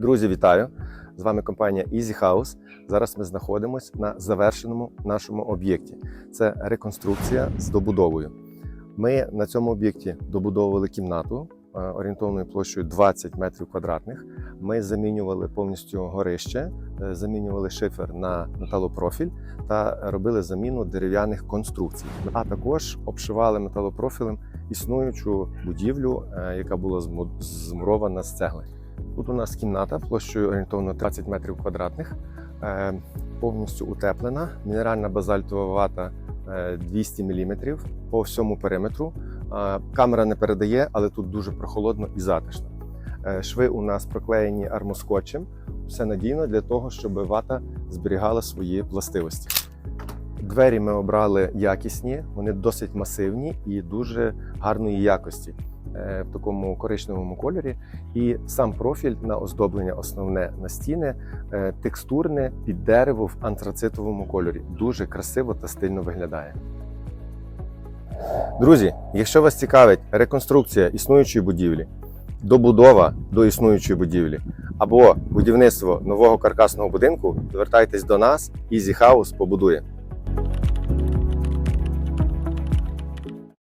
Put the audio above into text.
Друзі, вітаю! З вами компанія Easy House. Зараз ми знаходимося на завершеному нашому об'єкті. Це реконструкція з добудовою. Ми на цьому об'єкті добудовували кімнату е, орієнтовною площею 20 метрів квадратних. Ми замінювали повністю горище, е, замінювали шифер на металопрофіль та робили заміну дерев'яних конструкцій. А також обшивали металопрофілем існуючу будівлю, е, яка була змурована з цегли. Тут у нас кімната площею орієнтовно 20 метрів квадратних, е, повністю утеплена, мінеральна базальтова вата е, 200 мм по всьому периметру. Е, Камера не передає, але тут дуже прохолодно і затишно. Е, Шви у нас проклеєні армоскотчем. Все надійно для того, щоб вата зберігала свої властивості. Двері ми обрали якісні, вони досить масивні і дуже гарної якості е, в такому коричневому кольорі. І сам профіль на оздоблення основне на стіни е, текстурне під дерево в антрацитовому кольорі. Дуже красиво та стильно виглядає. Друзі, якщо вас цікавить реконструкція існуючої будівлі, добудова до існуючої будівлі або будівництво нового каркасного будинку, звертайтесь до нас, Easy House побудує.